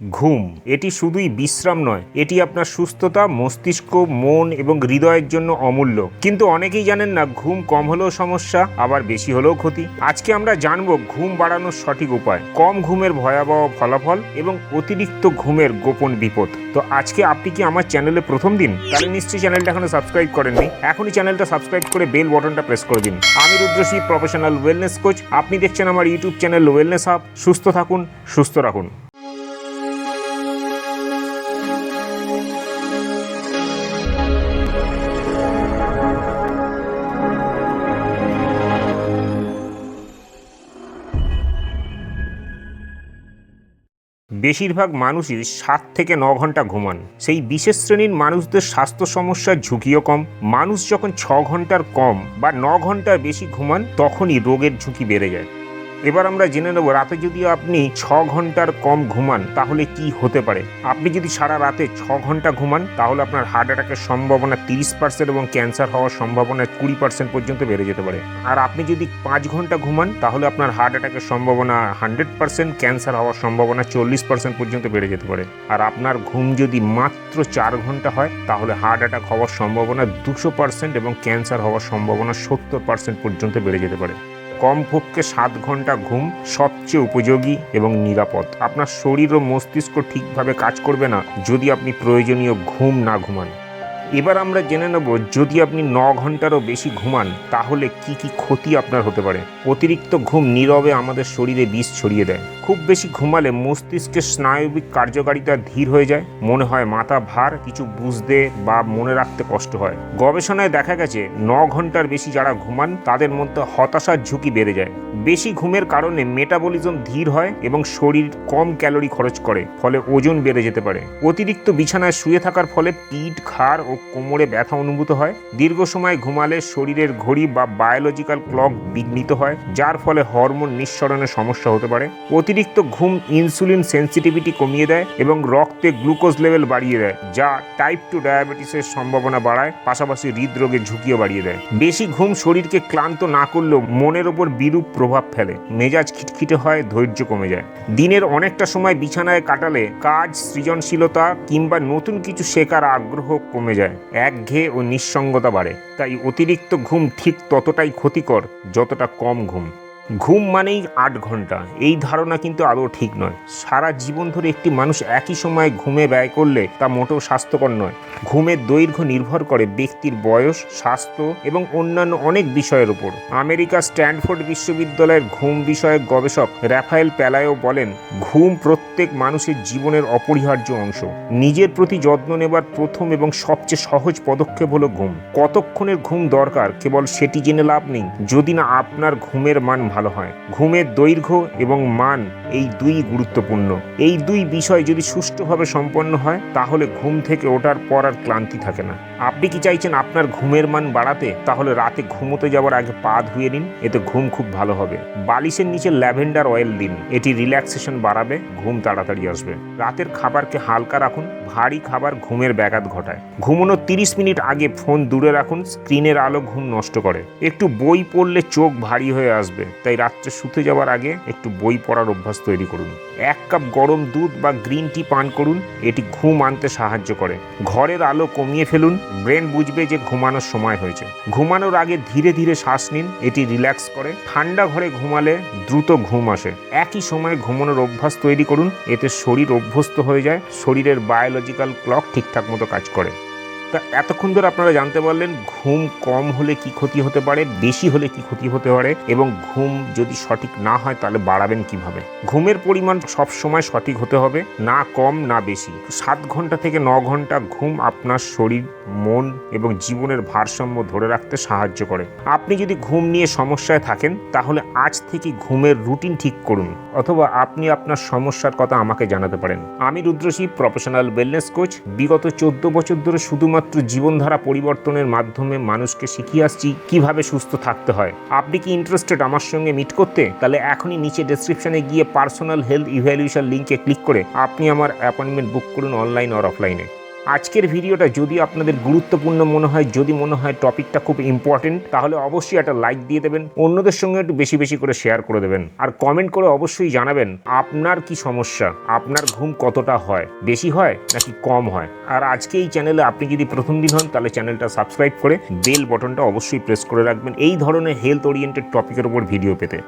ঘুম। এটি শুধুই বিশ্রাম নয়, এটি আপনার সুস্থতা, মস্তিষ্ক, মন এবং হৃদয়ের জন্য অমূল্য। কিন্তু অনেকেই জানেন না, ঘুম কম হলেও সমস্যা, আবার বেশি হলেও ক্ষতি। আজকে আমরা জানব ঘুম বাড়ানোর সঠিক উপায়। কম ঘুমের ভয়াবহ ফলাফল এবং অতিরিক্ত ঘুমের গোপন বিপদ। তো আজকে আপনি কি আমার চ্যানেলে প্রথম দিন? তাহলে নিশ্চয়ই চ্যানেলটা এখনও সাবস্ক্রাইব করেননি। এখনই চ্যানেলটা সাবস্ক্রাইব করে বেল বটনটা প্রেস করে দিন। আমি রুদ্রশী প্রফেশনাল ওয়েলনেস কোচ আপনি দেখছেন আমার ইউটিউব চ্যানেল ওয়েলনেস হাব সুস্থ থাকুন, সুস্থ রাখুন। বেশিরভাগ মানুষই সাত থেকে ন ঘণ্টা ঘুমান। সেই বিশেষ শ্রেণির মানুষদের স্বাস্থ্য সমস্যার ঝুঁকিও কম। মানুষ যখন ছ ঘণ্টার কম বা ন ঘণ্টার বেশি ঘুমান, তখনই রোগের ঝুঁকি বেড়ে যায়। এবার আমরা জেনে নেব, রাতে যদি আপনি ছ ঘণ্টার কম ঘুমান, তাহলে কি হতে পারে? আপনি যদি সারা রাতে ছ ঘণ্টা ঘুমান, তাহলে আপনার হার্ট অ্যাটাকের সম্ভাবনা তিরিশ পার্সেন্ট এবং ক্যান্সার হওয়ার সম্ভাবনা কুড়ি পার্সেন্ট পর্যন্ত বেড়ে যেতে পারে। আর আপনি যদি পাঁচ ঘণ্টা ঘুমান, তাহলে আপনার হার্ট অ্যাটাকের সম্ভাবনা হান্ড্রেড পার্সেন্ট ক্যান্সার হওয়ার সম্ভাবনা চল্লিশ পার্সেন্ট পর্যন্ত বেড়ে যেতে পারে। আর আপনার ঘুম যদি মাত্র চার ঘণ্টা হয়, তাহলে হার্ট অ্যাটাক হওয়ার সম্ভাবনা দুশো পার্সেন্ট এবং ক্যান্সার হওয়ার সম্ভাবনা সত্তর পার্সেন্ট পর্যন্ত বেড়ে যেতে পারে। কমপক্ষে সাত ঘণ্টা ঘুম সবচেয়ে উপযোগী এবং নিরাপদ। আপনার শরীর ও মস্তিষ্ক ঠিকভাবে কাজ করবে না যদি আপনি প্রয়োজনীয় ঘুম না ঘুমান। এবার আমরা জেনে নেব যদি আপনি ন ঘন্টারও বেশি ঘুমান, তাহলে কি কি ক্ষতি আপনার হতে পারে? অতিরিক্ত ঘুম নীরবে আমাদের শরীরে বিষ ছড়িয়ে দেয়। খুব বেশি ঘুমালে মস্তিষ্কের স্নায়বিক কার্যকারিতা ধীর হয়ে যায়। মনে হয় মাথা ভার, কিছু বুঝতে বা মনে রাখতে কষ্ট হয়। গবেষণায় দেখা গেছে, ন ঘণ্টার বেশি যারা ঘুমান, তাদের মধ্যে হতাশার ঝুঁকি বেড়ে যায়। বেশি ঘুমের কারণে মেটাবলিজম ধীর হয় এবং শরীর কম ক্যালোরি খরচ করে, ফলে ওজন বেড়ে যেতে পারে। অতিরিক্ত বিছানায় শুয়ে থাকার ফলে পিঠ, ঘাড় ও কোমরে ব্যথা অনুভূত হয়। দীর্ঘ সময় ঘুমালে শরীরের ঘড়ি বা বায়োলজিক্যাল ক্লক বিঘ্নিত হয়, যার ফলে হরমোন নিঃসরণের সমস্যা হতে পারে। অতিরিক্ত ঘুম ইনসুলিন সেন্সিটিভিটি কমিয়ে দেয় এবং রক্তে গ্লুকোজ লেভেল বাড়িয়ে দেয়, যা টাইপ টু ডায়াবেটিসের সম্ভাবনা বাড়ায়, পাশাপাশি হৃদরোগের ঝুঁকিও বাড়িয়ে দেয়। বেশি ঘুম শরীরকে ক্লান্ত না করলেও মনের ওপর বিরূপ প্রভাব ফেলে। মেজাজ খিটখিটে হয়, ধৈর্য কমে যায়। দিনের অনেকটা সময় বিছানায় কাটালে কাজ সৃজনশীলতা কিংবা নতুন কিছু শেখার আগ্রহ কমে যায়। একঘেয়ে ও নিঃসঙ্গতা বাড়ে। তাই অতিরিক্ত ঘুম ঠিক ততটাই ক্ষতিকর যতটা কম ঘুম। ঘুম মানেই আট ঘণ্টা। এই ধারণা কিন্তু আদৌ ঠিক নয়। সারা জীবন ধরে একটি মানুষ একই সময় ঘুমে ব্যয় করলে তা মোটেও স্বাস্থ্যকর নয়। ঘুমের দৈর্ঘ্য নির্ভর করে ব্যক্তির বয়স, স্বাস্থ্য এবং অন্যান্য অনেক বিষয়ের উপর। আমেরিকার স্ট্যানফোর্ড বিশ্ববিদ্যালয়ের ঘুম বিষয়ক গবেষক র্যাফায়েল প্যালায়ো বলেন, ঘুম প্রত্যেক মানুষের জীবনের অপরিহার্য অংশ। নিজের প্রতি যত্ন নেবার প্রথম এবং সবচেয়ে সহজ পদক্ষেপ হলো ঘুম। কতক্ষণের ঘুম দরকার? কেবল সেটি জেনে লাভ নেই। যদি না আপনার ঘুমের মান ভালো হয়। ঘুমের দৈর্ঘ্য এবং মান এই দুই গুরুত্বপূর্ণ। এই দুই বিষয় যদি সুষ্ঠুভাবে সম্পন্ন হয়, তাহলে ঘুম থেকে ওঠার পর আর ক্লান্তি থাকে না। আপনি কি চাইছেন আপনার ঘুমের মান বাড়াতে? তাহলে রাতে ঘুমোতে যাওয়ার আগে পা ধুয়ে নিন, এতে ঘুম খুব ভালো হবে। বালিশের নিচে ল্যাভেন্ডার অয়েল দিন, এটি রিল্যাক্সেশন বাড়াবে, ঘুম তাড়াতাড়ি আসবে। রাতের খাবারকে হালকা রাখুন, ভারী খাবার ঘুমের ব্যাঘাত ঘটায়। ঘুমানোর তিরিশ মিনিট আগে ফোন দূরে রাখুন, স্ক্রিনের আলো ঘুম নষ্ট করে। একটু বই পড়লে চোখ ভারী হয়ে আসবে, তাই রাত্রে শুতে যাওয়ার আগে একটু বই পড়ার অভ্যাস তৈরি করুন। এক কাপ গরম দুধ বা গ্রিন টি পান করুন, এটি ঘুম আনতে সাহায্য করে। ঘরের আলো কমিয়ে ফেলুন, ব্রেন বুঝবে যে ঘুমানোর সময় হয়েছে। ঘুমানোর আগে ধীরে ধীরে শ্বাস নিন, এটি রিল্যাক্স করে। ঠান্ডা ঘরে ঘুমালে দ্রুত ঘুম আসে। একই সময়ে ঘুমানোর অভ্যাস তৈরি করুন, এতে শরীর অভ্যস্ত হয়ে যায়, শরীরের বায়োলজিক্যাল ক্লক ঠিকঠাক মতো কাজ করে। তা এতক্ষণ ধরে আপনারা জানতে পারলেন, ঘুম কম হলে কি ক্ষতি হতে পারে, বেশি হলে কি ক্ষতি হতে পারে, এবং ঘুম যদি সঠিক না হয় তাহলে বাড়াবেন কীভাবে? ঘুমের পরিমাণ সব সময় সঠিক হতে হবে, না কম, না বেশি। সাত ঘণ্টা থেকে ন ঘণ্টা ঘুম আপনার শরীর, মন এবং জীবনের ভারসাম্য ধরে রাখতে সাহায্য করে। আপনি যদি ঘুম নিয়ে সমস্যায় থাকেন, তাহলে আজ থেকে ঘুমের রুটিন ঠিক করুন, অথবা আপনি আপনার সমস্যার কথা আমাকে জানাতে পারেন। আমি রুদ্রশী প্রফেশনাল ওয়েলনেস কোচ বিগত চোদ্দ বছর ধরে শুধুমাত্র জীবনধারা পরিবর্তনের মাধ্যমে মানুষকে শিখিয়ে আসছি কীভাবে সুস্থ থাকতে হয়। আপনি কি ইন্টারেস্টেড আমার সঙ্গে মিট করতে? তাহলে এখনই নিচে ডেসক্রিপশনে গিয়ে পার্সোনাল হেলথ ইভ্যালুয়েশন লিঙ্কে ক্লিক করে আপনি আমার অ্যাপয়েন্টমেন্ট বুক করুন অনলাইন আর অফলাইনে আজকের ভিডিওটা যদি আপনাদের গুরুত্বপূর্ণ মনে হয়, যদি মনে হয় টপিকটা খুব ইম্পর্টেন্ট তাহলে অবশ্যই একটা লাইক দিয়ে দেবেন, অন্যদের সঙ্গে একটু বেশি বেশি করে শেয়ার করে দেবেন। আর কমেন্ট করে অবশ্যই জানাবেন, আপনার কি সমস্যা? আপনার ঘুম কতটা হয়? বেশি হয় নাকি কম হয়? আর আজকে এই চ্যানেলে আপনি যদি প্রথম দিন হন, তাহলে চ্যানেলটা সাবস্ক্রাইব করে বেল বটনটা অবশ্যই প্রেস করে রাখবেন, এই ধরনের হেলথ ওরিয়েন্টেড টপিকের উপর ভিডিও পেতে।